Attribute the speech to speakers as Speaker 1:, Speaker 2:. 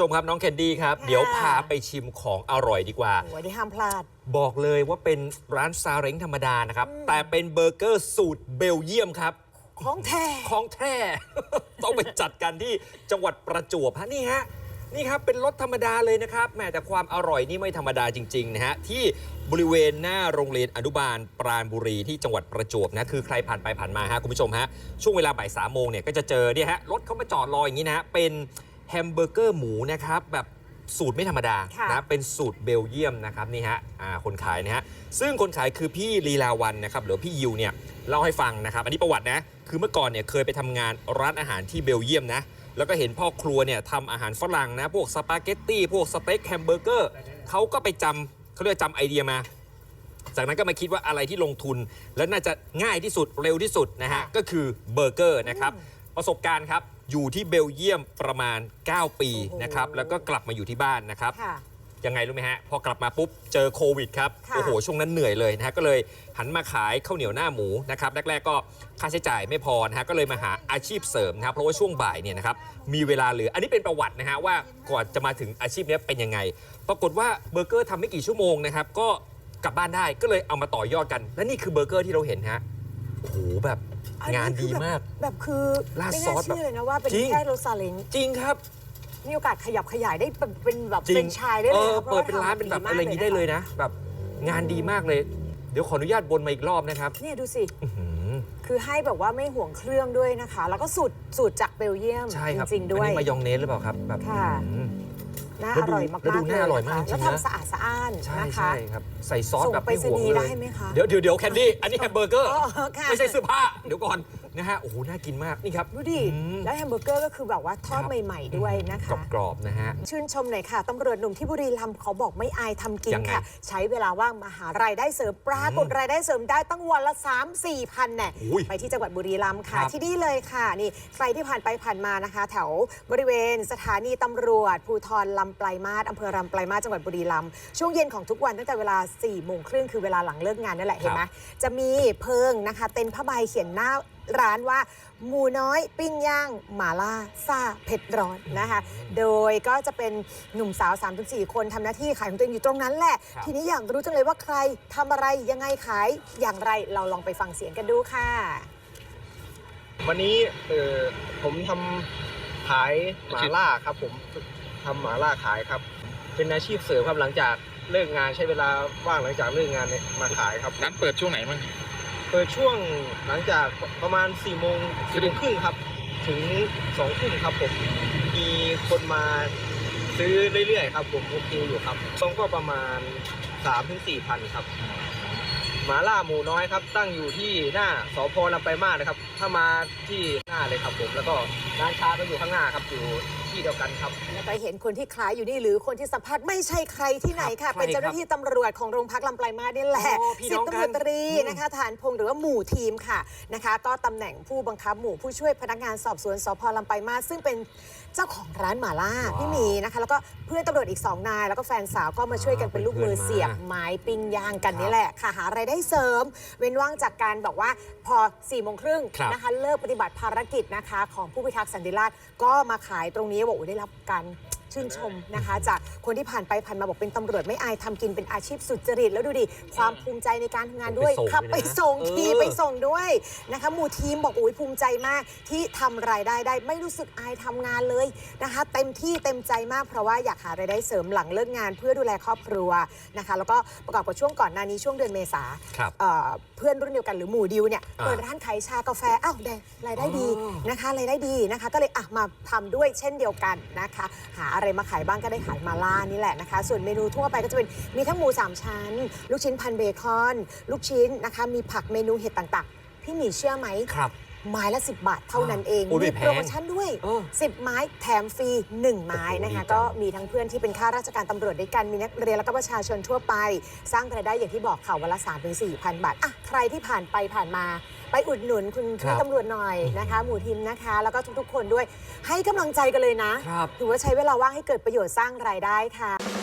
Speaker 1: ชมครับน้องแคนดี้ครับ
Speaker 2: ค่ะ
Speaker 1: เดี๋ยวพาไปชิมของอร่อยดีกว่า
Speaker 2: โอ้ยนี่ห้ามพลาด
Speaker 1: บอกเลยว่าเป็นร้านซาเล้งธรรมดานะครับ แต่เป็นเบอร์เกอร์สูตรเบลเยียมครับ
Speaker 2: ของแท้
Speaker 1: ของแท้ ต้องไปจัดกันที่จังหวัดประจวบฮะนี่ฮะนี่ครับ เป็นรถธรรมดาเลยนะครับแหม้แต่ความอร่อยนี่ไม่ธรรมดาจริง ๆ นะฮะ ที่บริเวณหน้าโรงเรียนอนุบาลปราณบุรีที่จังหวัดประจวบนะ คือใครผ่านไปผ่านมาฮะ คุณผู้ชมฮะ ช่วงเวลาบ่ายสามโมงเนี่ย ก็จะเจอเนี่ยฮะ รถเขามาจอดรออย่างนี้นะฮะ เป็น แฮมเบอร์เกอร์หมูนะครับแบบสูตรไม่ธรรมดา
Speaker 2: ค่ะ
Speaker 1: นะเป็นสูตรเบลเยียมนะครับนี่ฮะอ่าคนขายนะฮะซึ่งคนขายคือพี่ลีลาวันนะครับหรือพี่ยิวเนี่ยเล่าให้ฟังนะครับ อันนี้ประวัตินะคือเมื่อก่อนเนี่ยเคยไปทำงานร้านอาหารที่เบลเยียมนะแล้วก็เห็นพ่อครัวเนี่ยทำอาหารฝรั่งนะพวกสปาเกตตี้พวกสเต็กแฮมเบอร์เกอร์เขาก็ไปจำเขาเรียกว่าจำไอเดียมา จากนั้นก็มาคิดว่าอะไรที่ลงทุน และน่าจะง่ายที่สุดเร็วที่สุดนะฮะ
Speaker 2: ค่ะ
Speaker 1: ก็คือเบอร์เกอร์นะครับ ประสบการณ์ครับ อยู่ที่เบลเยียมประมาณ 9 ปี
Speaker 2: โอ้โห
Speaker 1: นะครับ แล้วก็กลับมาอยู่ที่บ้านนะครับ
Speaker 2: ค่ะ
Speaker 1: ยังไงรู้ไหมฮะ พอกลับมาปุ๊บเจอโควิดครับ
Speaker 2: ค่ะ
Speaker 1: โอ้โห ช่วงนั้นเหนื่อยเลยนะฮะ ก็เลยหันมาขายข้าวเหนียวหน้าหมูนะครับ แรก ๆ ก็ค่าใช้จ่ายไม่พอนะฮะ ก็เลยมาหาอาชีพเสริมนะครับ เพราะว่าช่วงบ่ายเนี่ยนะครับ มีเวลาเหลือ อันนี้เป็นประวัตินะฮะว่าก่อนจะมาถึงอาชีพเนี้ยเป็นยังไง ปรากฏว่าเบอร์เกอร์ทำไม่กี่ชั่วโมงนะครับ ก็กลับบ้านได้ ก็เลยเอามาต่อยอดกัน และนี่คือเบอร์เกอร์ที่เราเห็นฮะ โอ้โหแบบ
Speaker 2: อั
Speaker 1: งานดีมาก
Speaker 2: แบบคือ
Speaker 1: ราด
Speaker 2: ไม่
Speaker 1: ซอ
Speaker 2: น่า
Speaker 1: ส
Speaker 2: เชื่อเลยนะว่าเป็น
Speaker 1: จริง
Speaker 2: แค่รถซาเล้ง
Speaker 1: จริงครับ
Speaker 2: มีโอกาสขยับขยายได้เป็นเป็นแบบ
Speaker 1: จริ
Speaker 2: เป็
Speaker 1: ง
Speaker 2: นไชายได้
Speaker 1: เอ
Speaker 2: เลย
Speaker 1: อ
Speaker 2: นะพะ
Speaker 1: เปิด
Speaker 2: ว่า
Speaker 1: เป็นร้านเป็นแบบ
Speaker 2: ทำ
Speaker 1: อะไรอย่างนี้ได้เลยนะ แบบงานดีมากเลย เดี๋ยวขออนุญาตบนมาอีกรอบนะครับ
Speaker 2: เนี่ยดูสิ
Speaker 1: อื้อหือ
Speaker 2: คือให้แบบว่าไม่ห่วงเครื่องด้วยนะคะ แล้วก็สูตรสูตรจากเบลเยียม
Speaker 1: ใช่ครับ
Speaker 2: จริง ๆ ด้วย
Speaker 1: อันนี้มายองเนสหรือเปล่าครับแบบ
Speaker 2: ค่ะ
Speaker 1: อืม
Speaker 2: น่า
Speaker 1: แล้ว
Speaker 2: อ
Speaker 1: ดู
Speaker 2: ร่อยมาก
Speaker 1: แล้วดู
Speaker 2: ๆเล
Speaker 1: น่ายอร่อย
Speaker 2: นะ
Speaker 1: มาก
Speaker 2: คะ
Speaker 1: จริงๆ
Speaker 2: แล้ว
Speaker 1: นะ
Speaker 2: ทำสะอาดสะอ้าน
Speaker 1: ใช่
Speaker 2: นะคะ
Speaker 1: ใช่ครับใส่ซอส
Speaker 2: ส่ง
Speaker 1: แบบ
Speaker 2: ไป
Speaker 1: ไม่ห่วง
Speaker 2: รษณีย์
Speaker 1: เล
Speaker 2: ได้
Speaker 1: ย
Speaker 2: ไหมคะ
Speaker 1: เดี๋ยวเดี๋ยวเดี๋ยวแคนดี้อันนี้แฮมเบอร์เกอร์
Speaker 2: อ๋อค่ะ
Speaker 1: ไม่ใช่เสื้อผ้าเดี๋ยวก่อน นะฮะโอ้โหน่ากินมากนี่ครับ
Speaker 2: ดูดิ
Speaker 1: อืม
Speaker 2: แล้วแฮมเบอร์เกอร์ก็คือแบบว่าทอด
Speaker 1: ครับ
Speaker 2: ใหม่ ๆ ด้วยนะคะ
Speaker 1: กรอบๆนะฮะ
Speaker 2: ชื่นชมหน่อยค่ะตำรวจหนุ่มที่บุรีรัมย์เขาบอกไม่อายทำกิน
Speaker 1: ยังไง
Speaker 2: ค่ะ ใช้เวลาว่างมาหารายได้เสริมปรากฏรายได้เสริมได้ตั้งวันละ 3 4พันแน่
Speaker 1: อุ้ย
Speaker 2: ไปที่จังหวัดบุรีรัมย์ค่ะ
Speaker 1: ครับ
Speaker 2: ที่นี่เลยค่ะนี่ใครที่ผ่านไปผ่านมานะคะ แถวบริเวณสถานีตำรวจ ภูธรลำปลายมาศอำเภอลำปลายมาศจังหวัดบุรีรัมย์ช่วงเย็นของทุกวันตั้งแต่เวลา4ี่โมงครึ่งคือเวลาหลังเลิกงานนั่นแหละเห็นไหมจะมีเพิงนะคะ เต็นท์ผ้าใบเขียนหน้า ร้านว่าหมูน้อยปิ้งย่างหมาล่าซ่าเผ็ดร้อนนะคะ โดยก็จะเป็นหนุ่มสาว 3-4 คนทำหน้าที่ขายของตัวเองอยู่ตรงนั้นแหละ
Speaker 1: ครับ
Speaker 2: ทีนี้อยากรู้จังเลยว่าใครทำอะไรยังไงขายอย่างไรเราลองไปฟังเสียงกันดูค่ะ
Speaker 3: วันนี้เออผมทำขายหมาล่าครับผมทำหมาล่าขายครับ เป็นอาชีพเสริมครับหลังจากเลิกงานใช้เวลาว่างหลังจากเลิกงานเนี่ยมาขายครับ
Speaker 4: ร้านเปิดช่วงไหนบ้าง
Speaker 3: เปิดช่วงหลังจากประมาณ4ี่โมงสี่โมงครึ่งครับ ถึง2องทุ่มครับผมมีคนมาซื้อเรื่อยๆครับ ผมโอเคอยู่ครับซองก็ประมาณ3ามถึงสี่พันครับหมาล่าหมูน้อยครับ ตั้งอยู่ที่หน้าสพลำไปลายมาศนะครับ ถ้ามาที่หน้าเลยครับผม แล้วก็ร้านค้าก็อยู่ข้างหน้าครับอยู่ที่เดียวกันครับ
Speaker 2: แล้วไปเห็นคนที่คล้ายอยู่นี่หรือคนที่สัมภาษณ์ไม่ใช่ใครที่ไหน
Speaker 1: ครั
Speaker 2: ค่ะ
Speaker 1: บ
Speaker 2: เป็นเจ้าหน้าที่ตำรวจของโรงพักลำปลายมาศนี่แหละ
Speaker 1: โอ้พี่
Speaker 2: สิ
Speaker 1: น้
Speaker 2: บ
Speaker 1: องกัน
Speaker 2: ตำรวจตรี
Speaker 1: อืม
Speaker 2: นะคะฐานพงศ์หรือว่าหมู่ทีมค่ะนะคะ ก็ตำแหน่งผู้บังคับหมู่ผู้ช่วยพนักงานสอบสวนสพลำปลายมาศซึ่งเป็นเจ้าของร้านหมาล่า
Speaker 1: ว้าว
Speaker 2: พี่หมีนะคะ แล้วก็เพื่อนตำรวจอีกสองนาย แล้วก็แฟนสาวก็มาช่วยกันเป็นลูกมือ
Speaker 1: เพื่อนมา
Speaker 2: เสียบ ไม้ปิ้งย่างกัน
Speaker 1: ครับ
Speaker 2: นี่แหละค่ะหารายได้เสริม เว้นว่างจากการบอกว่าพอ4ี่โมงครึ่ง
Speaker 1: ครับ
Speaker 2: นะคะเลิกปฏิบัติภารกิจนะคะ ของผู้พิทักษ์สันติราษฎร์ก็มาขายตรงนี้บอกว่าได้รับการ ชื่นชมนะคะ จากคนที่ผ่านไปผ่านมาบอกเป็นตำรวจไม่อายทำกินเป็นอาชีพสุจริต แล้วดูดิ ความภูมิใจในการทำงานด้วย
Speaker 1: ไปส่ง
Speaker 2: ขับ
Speaker 1: ด้วยนะ
Speaker 2: ไปส่ง
Speaker 1: เออ
Speaker 2: ขี่ไปส่งด้วยนะคะหมู่ทีมบอกโอ้ยภูมิใจมากที่ทำรายได้ได้ไม่รู้สึกอายทำงานเลยนะคะ เต็มที่เต็มใจมากเพราะว่าอยากหารายได้เสริมหลังเลิกงาน เพื่อดูแลครอบครัวนะคะ แล้วก็ประกอบกับช่วงก่อนหน้านี้ช่วงเดือนเมษา
Speaker 1: ครับ
Speaker 2: เอ่อเพื่อนรุ่นเดียวกันหรือหมู่ดิวเนี่ย
Speaker 1: อ่า
Speaker 2: เปิดร้านขายชากาแฟอ้าวได้รายได้ดี
Speaker 1: อ๋อ
Speaker 2: นะคะรายได้ดีนะคะ ก็เลยอะมาทำด้วยเช่นเดียวกันนะคะ หาอะไรมาขายบ้างก็ได้ขายมาล่านี่แหละนะคะ ส่วนเมนูทั่วไปก็จะเป็นมีทั้งหมูสามชั้น ลูกชิ้นพันเบคอน ลูกชิ้นนะคะ มีผักเมนูเห็ดต่างๆ พี่หมีเชื่อไหม
Speaker 1: ครับ
Speaker 2: ไม้ละ 10 บาทเท่านั้นเอง
Speaker 1: โอ้ยไม่
Speaker 2: มี
Speaker 1: แพง
Speaker 2: โปรโมชั่นด้วย
Speaker 1: เออ
Speaker 2: 10 ไม้แถมฟรี 1 ไม้นะคะ
Speaker 1: โอ้โหดีจัง
Speaker 2: ก็มีทั้งเพื่อนที่เป็นข้าราชการตำรวจด้วยกันมีนักเรียนแล้วก็ประชาชนทั่วไป สร้างรายได้อย่างที่บอกค่ะวันละ3 4 0 0 0 บาทอะใครที่ผ่านไปผ่านมา ไปอุดหนุนคุณ
Speaker 1: ครั
Speaker 2: พี่
Speaker 1: บ
Speaker 2: ตำรวจหน่อยนะคะ หมู่ทีมนะคะ แล้วก็ทุกๆ คนด้วยให้กำลังใจกันเลยนะ
Speaker 1: ครับ
Speaker 2: ถือว่าใช้เวลาว่างให้เกิดประโยชน์สร้างรายได้ค่ะ